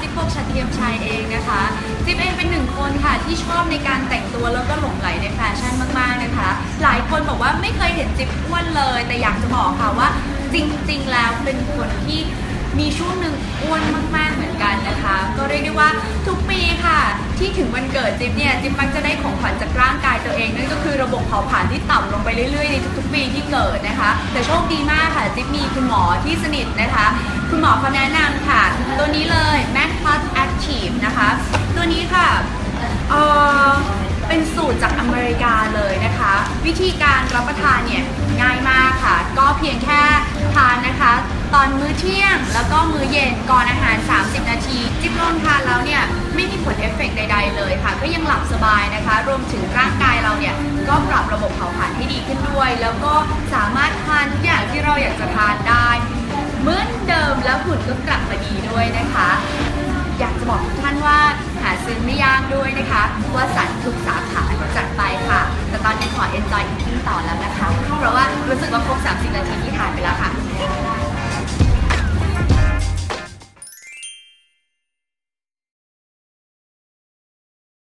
จิ๊บปกชัดเทียมชัยเองนะคะ จิ๊บเองเป็นหนึ่งคนค่ะที่ชอบในการแต่งตัวแล้วก็หลงไหลในแฟชั่นมากๆนะคะ หลายคนบอกว่าไม่เคยเห็นจิ๊บอ้วนเลย แต่อยากจะบอกค่ะว่าจริงๆแล้วเป็นคนที่มีช่วงหนึ่งอ้วนมากๆเหมือนกันนะคะ ก็เรียกได้ว่าทุกปีค่ะ ที่ถึงวันเกิดจิ๊บเนี่ยจิ๊บมักจะได้ของขวัญจากร่างกายตัวเองนั่นก็คือระบบเผาผลาญที่ต่ำลงไปเรื่อยๆในทุกๆปีที่เกิดนะคะ แต่โชคดีมากค่ะจิ๊บมีคุณหมอที่สนิทนะคะ คุณหมอเขาแนะนำค่ะ ตัวนี้เลย วิธีการรับประทานเนี่ยง่ายมากค่ะ ก็เพียงแค่ทานนะคะ ตอนมื้อเที่ยงแล้วก็มื้อเย็นก่อนอาหาร 30 นาที จิ๊บลองทานแล้วเนี่ยไม่มีผลเอฟเฟกต์ใด ๆ เลยค่ะ ก็ยังหลับสบายนะคะ รวมถึงร่างกายเราเนี่ยก็ปรับระบบเผาผลาญให้ดีขึ้นด้วย แล้วก็สามารถทานทุกอย่างที่เราอยากจะทานได้เหมือนเดิมแล้วหุ่นก็กลับมาดีด้วยนะคะ อยากจะบอกทุกท่านว่าหาซื้อไม่ยากด้วยนะคะว่าสันทุกสาขาจัดไป กว่าครบ30 นาทีที่ถ่ายไปแล้วค่ะ